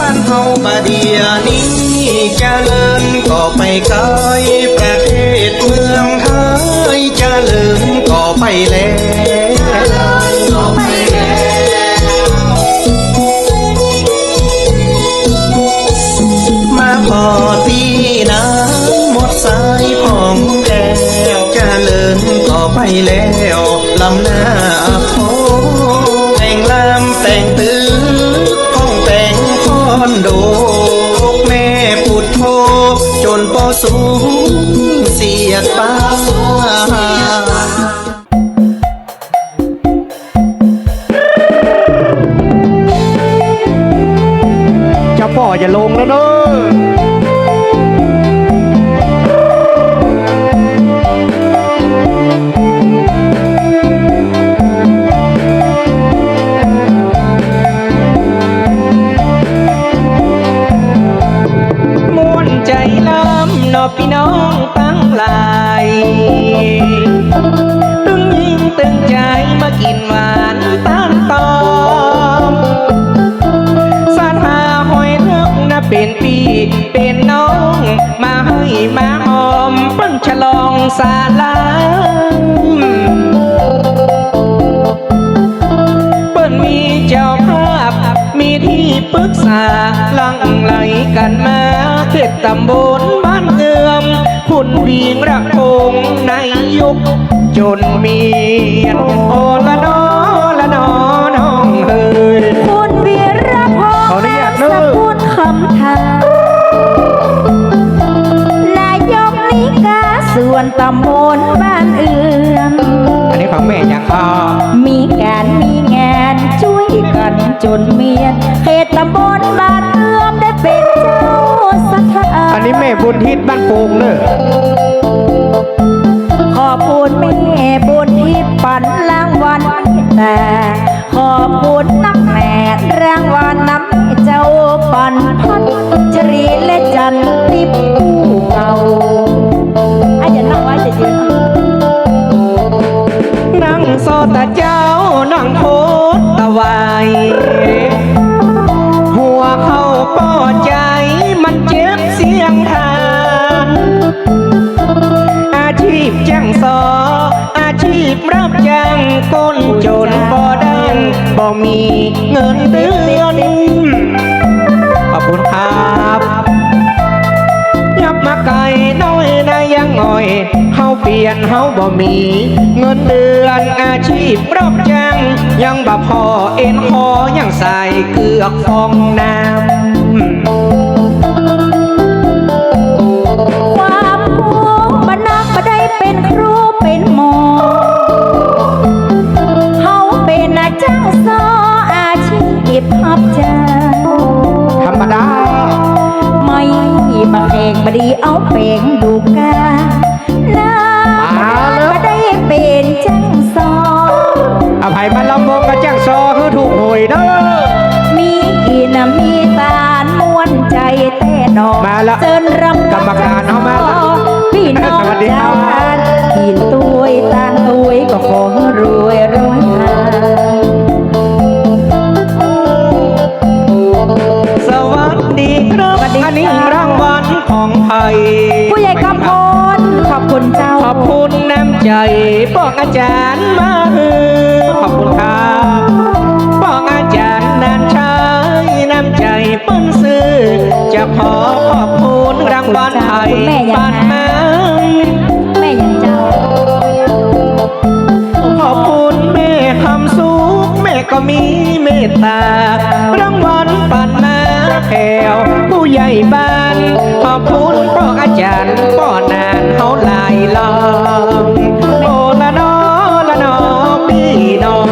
บ้านเฮาบาเดียนี้เจริญก็ไปไกลประเทศเมืองไทยเจริญก็ไปแล้วมาพอตีน้ำหมดสายผ่องแก้วเจริญก็ไปแล้วลำหน้า โดแม่ปุดโทจนปอสูงเสียดป้าจะพ่ออย่าลงแล้วเนอะ ตึงใจมากินหวานต้านตอมสาธาหอยเลิกนะเป็นปีเป็นน้อง มาให้มาหอมปิ้นฉลองสาลามเปิ้นมีเจ้าภาพ มีที่ปรึกษาลังไหลกันมาเขตตำบลบ้านเอือม คุณวีงระคงในยุค จนเมียนโอละนอละนอน้องเฮยคุณวีรพขออนุญาตเนสอะกุลคำถามนายกนิกาส่วนตำบลบ้านเอือมอันนี้ของแม่ยังอ่อมีการมีงานช่วยกันจนเมียนเขตตำบลบ้านเอือมได้เป็นเจ้าสถานอันนี้แม่บุญทิศบ้านโป่งเนอะข อบคุณแม่บุญที่ปันรางวัลแต่ขอบคุณนักแหน่รางวัลน้ำเจ้าปันพัดจรีและจันทิพย์เก่าอาจะนั่งไว้จะยืนนั่งโซตาเจ้านั่งโพสตะวายหัวเข้าป้อใจมันเจ็บเสียงทาน ชีพจ้างสอ อาชีพรับจ้างก้นจนบ่ดังบ่มีเงินเดือนขอบคุณครับยับมาไกลน้อยนะยังง่อยเฮาเปลี่ยนเฮาบ่มี เงินเดือนอาชีพรับจ้างยังบ่พอเอ็นคอยังใส่เกือกฟองน้ำ มาแข่งบดีเอาเป็นดูกานามาแล้วมาได้เป็นจังสออภัยมันลำวงกับจ้างซอคือถูกหวยเนอะมีกินมีตาลม้วนใจแต่ดอกมาแล้วเจินรำกรรมการเอามาแล้วพี่น้องสวัสดีครัเจ้าบทานกินตุยตานตุยก็ขอให้รวยร้อยหาสวัสดีครับ อันนี้รางวัลของไทยผู้ใหญ่กำพลขอบคุณเจ้า ขอบคุณน้ำใจบอกอาจารย์มาฮือขอบคุณครับบอกอาจารย์นันชายน้ำใจเปิ้นซื้อ จะขอขอบคุณรางวัลไทยแม่ยังบ้านหามาแม่ยังเจ้า ขอบคุณแม่คำสุขแม่ก็มีเมตตารางวัลปันมา แถว ผู้ใหญ่บ้าน ขอบคุณพ่ออาจารย์ป้อนานเขาหลายลองโอละนอละนอพี่น้อง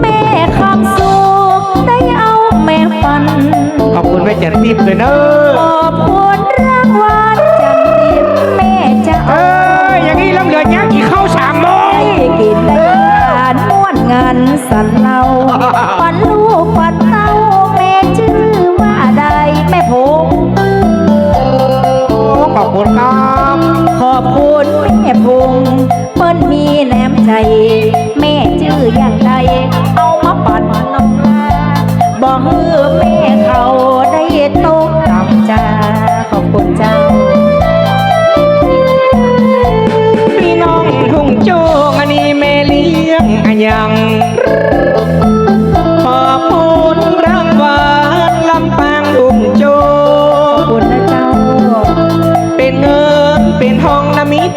แม่คำสุขได้เอาแม่ฟัน ขอบคุณแม่จันทิพย์เลยเนอขะ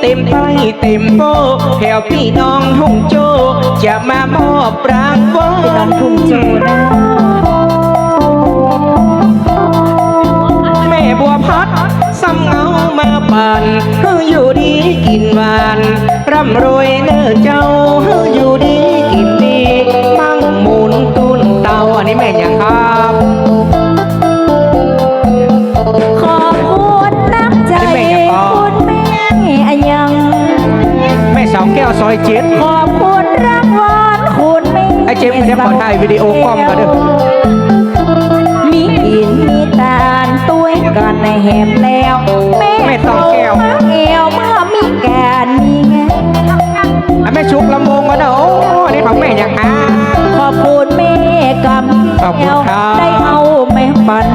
เต็มไต้เต็มโปแถวพี่น้องทุ่งโจ จะมามอบรางวัพี่น้องลทุ่งโจนะแม่บัวพัดซ้ำเงามาปั่นเฮืออยู่ดีกินหวานร่ำรวยเน้อเจ้าเฮืออยู่ดีกินดีมั่งหมุนตุนเตาอันนี้แม่ยังครับ อยเจ็ดขอบคุณรางวัลคุณแม่ไอ้เจมส์เดี๋ยวขอถ่ายวิดีโอกล้องก่อนเด้อมีกินมีตาลตุ้ยกันในแหมแล้วแม่แม่ต้องแก้วมาแก้วมามีแกนมีแงอะแม่ชุกลำวงกันเด้อโอ้อันนี้ของแม่ยังฮะขอบคุณแม่กำขอบคุณแก้วครับได้เอาแม่ปัน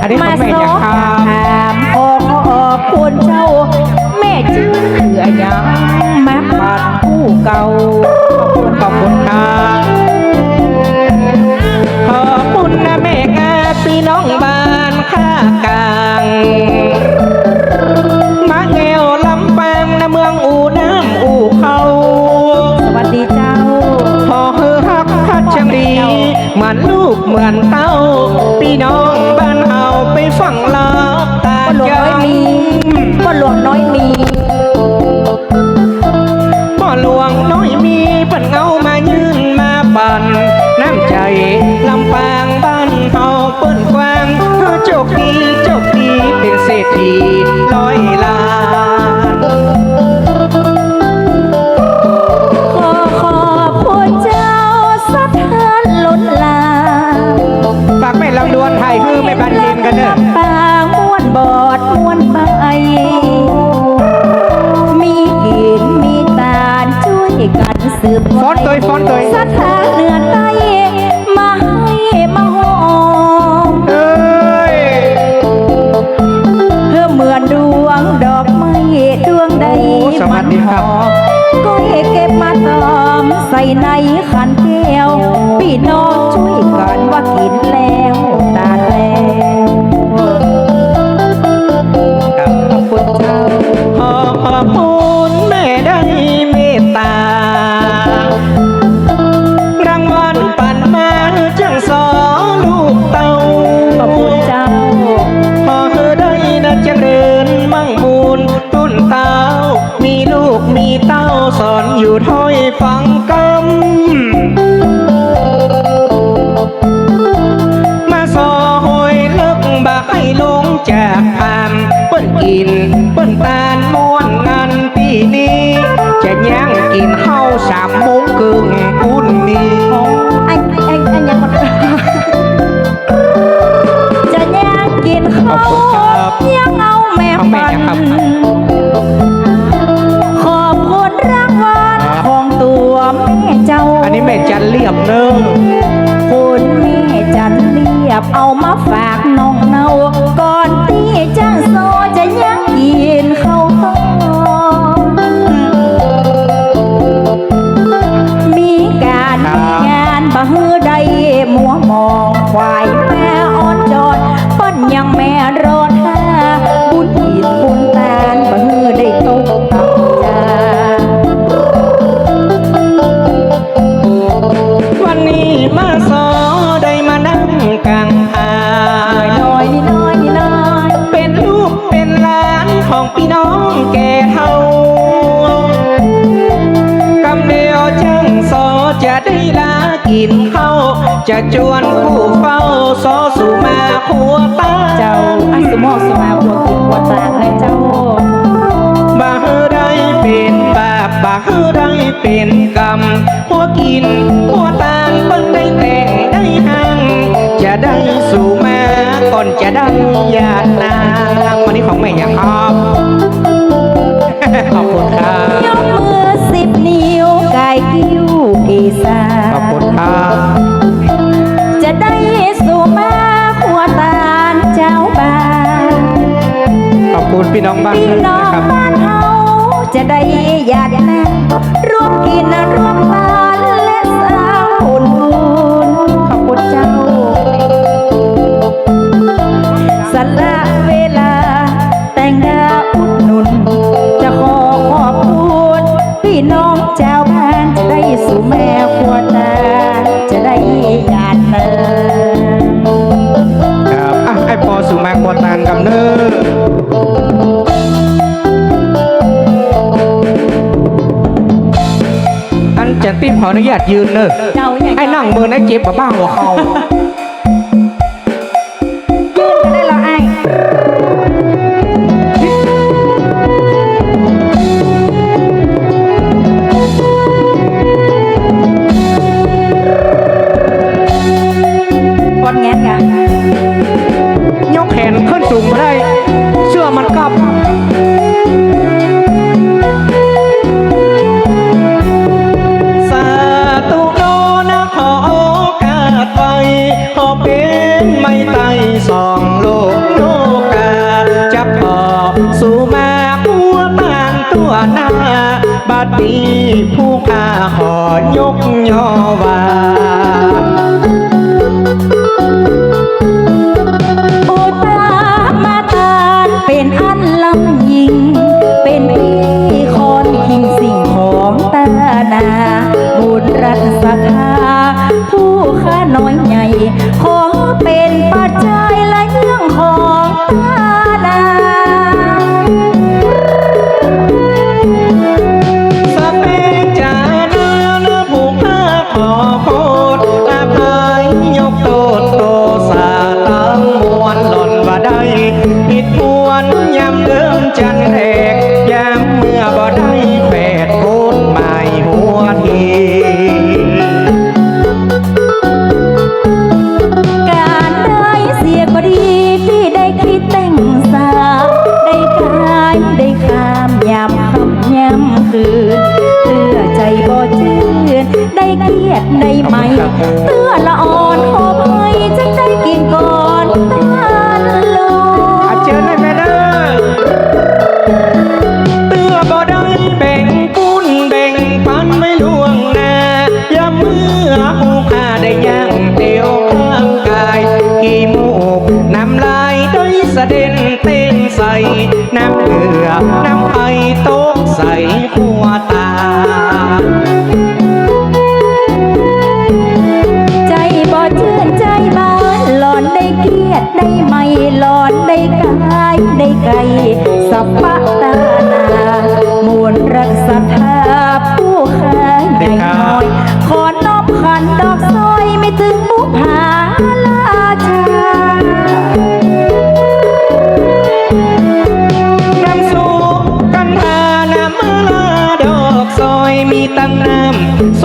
อันนี้ของแม่สยังองครับถามขอขอบคุณเจ้า แม่ชื่อเสือยังแม่ปัน รษฐีร้อยล้าน ขอขอบคุณเจ้าสะทานล้นหลามฝากแม่ลำดวนไทยคือแม่บันเย็นกันเด้อปางม้วนบอดม้วนใบมีกินมีตาลช่วยกันสืบฟ้อนเตยฟ้อนเต วัสดีครับ ก็ให้เก็บมาตอมใส่ในขันแก้วพี่น้องช่วยกันว่ากินแล้ว สอนอยู่ถ้อยฟังกำมาสอหอยเลิกบากให้ลงจากพามเปิ้นกิน เปิ้นตาลม้วนงานปีนี้ จะย่างกินข้าวสามโมงกึ่งอุ่นนี้ไอ้ไอ้ไอ้ยังมันจะย่างกินข้าวยังเอาแม่เอาแม่ปัน พี่น้องแก่เฮากำเดียวจังสอจะได้ลากินข้า จะจวนผู้เฝ้าสอสู่มาขัวตาเจ้าอัสุโมสมาบัวกินบัวตางและเจ้าบ่เฮอได้เป็นบาปบ่เฮอได้เป็นกรรมหัวกินหัวตาเปิ้นได้แต่งได้หังจะได้สู่มา ก่อนจะได้ญาตินางวันนี้ของแม่ยังครับขอบคุณครับยกมือสิบนิ้วกายกิ้วกีสาขอบคุณครับจะได้สู่มาขัวตาลเจ้าบ้านขอบคุณพี่น้องบ้านพี่ด้วยน้อนะงครับบ้านเฮาจะได้ญาตินะร่วมกินร่วมทา จัอะไอปอสุมากวตานกับเนื้อจันติดขออนุญาตยืนเนอะไอ้นั่งมือนะเจ็บบ้าหัวเขา แขนขึ้นสูงบ่ได้ เด็นเต้นใส่แนบ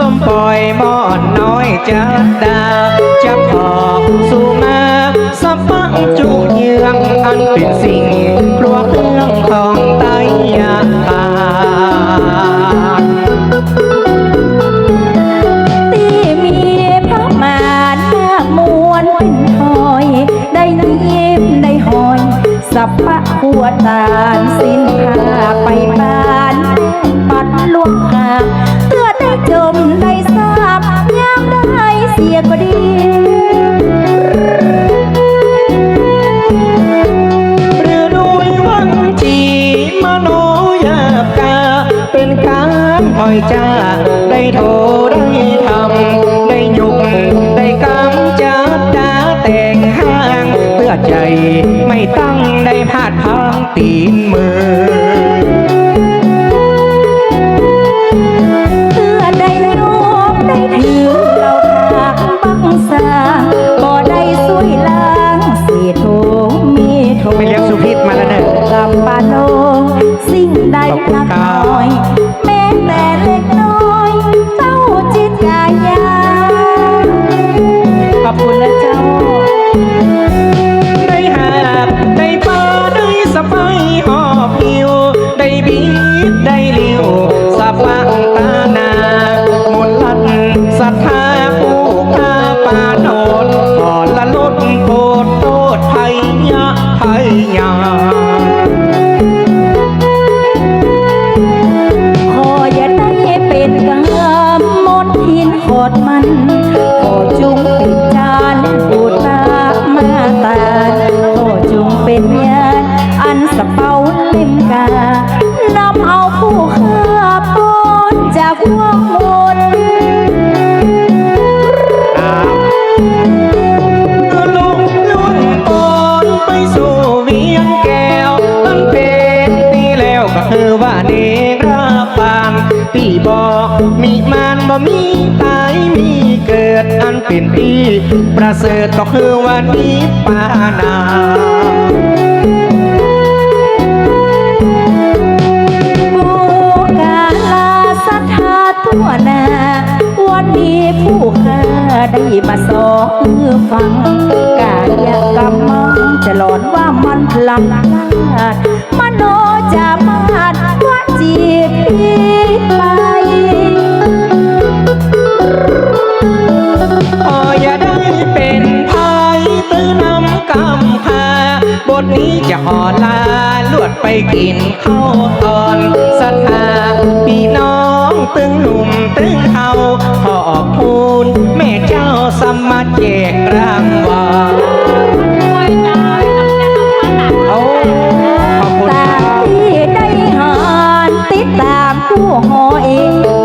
ส้มปล่อยมอนน้อยจักดาจะพอสู่มาสับปังจุเยืองอันเป็นสิ่งกลัวเครื่องของไตยาตาสับปะหัวตาสิ้นพาไปบ้า ปัดลวงหาเพื่อได้จมได้ทราบยามได้เสียก็ดีเรือโดยวังจีมโนยาบกา เป็นการหอยจ้า ได้โทได้ทำได้ยุกได้กำจัดดาแต่งห้าง เพื่อใจไม่ตั้งได้พาดพังตีน ขอบคุณครัแม้แต่เล็กน้อยเจ้าจิตกายาขอบคุณนะเจ้าได้หาบได้ปอได้สบายหอบหิวได้บีบได้เลี้ยว ปีบอกมีมันบ่มีตายมีเกิดอันเป็นปีประเสริฐก็คือวันนี้ปานาบูกาลาศรัทธาตัวหนาวันนี้ผู้ข้าได้มาสองมือฟังกายกรรมมังจะหลอนว่ามันพลังพลาด บทนี้จะหอลาลวดไปกินข้าวตอนศรัทธาพี่น้องตึงหนุ่มตึงเทาขอบคุณแม่เจ้าสมมาแจกรางวัลโอ้ขอบคุณคตารับ ที่ได้หานติดตามผู้หอย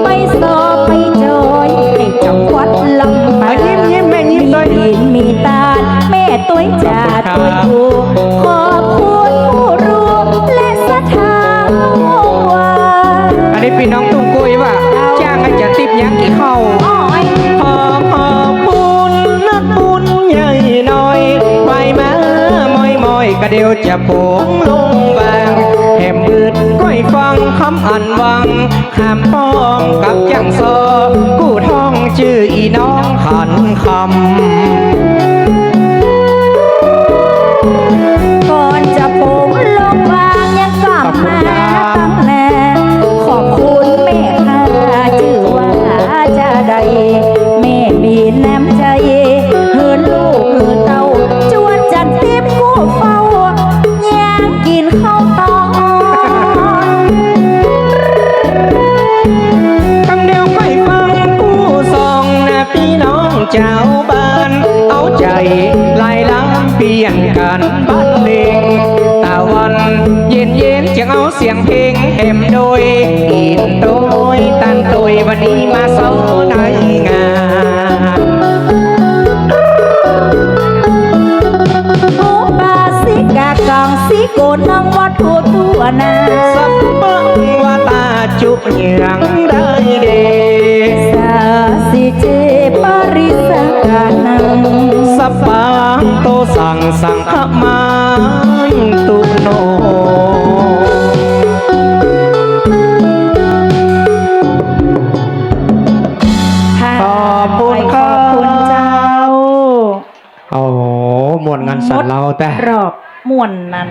ไปสอบไปจอยให้จังหวัดลำปางยิ้มยิ้มแม่ยิ้มด้วย มีดินมีตาแม่ตัวจ่าตัวอยู่ เดียวจะโปงลงบางแหมบืดก้อยฟังคำอันวังขามป้องกับจังซอ กู้ท้องชื่ออีน้องขันคำ นาสับปังว่าตาจุกยังได้เดสาสิเจปาริสกานังสับปังโตสั่งสังขมันตุโนขอบคุณคขรัอบคุณเจ้าโอ้โหมวนงานสันเราแต่รอบม่วนนั้น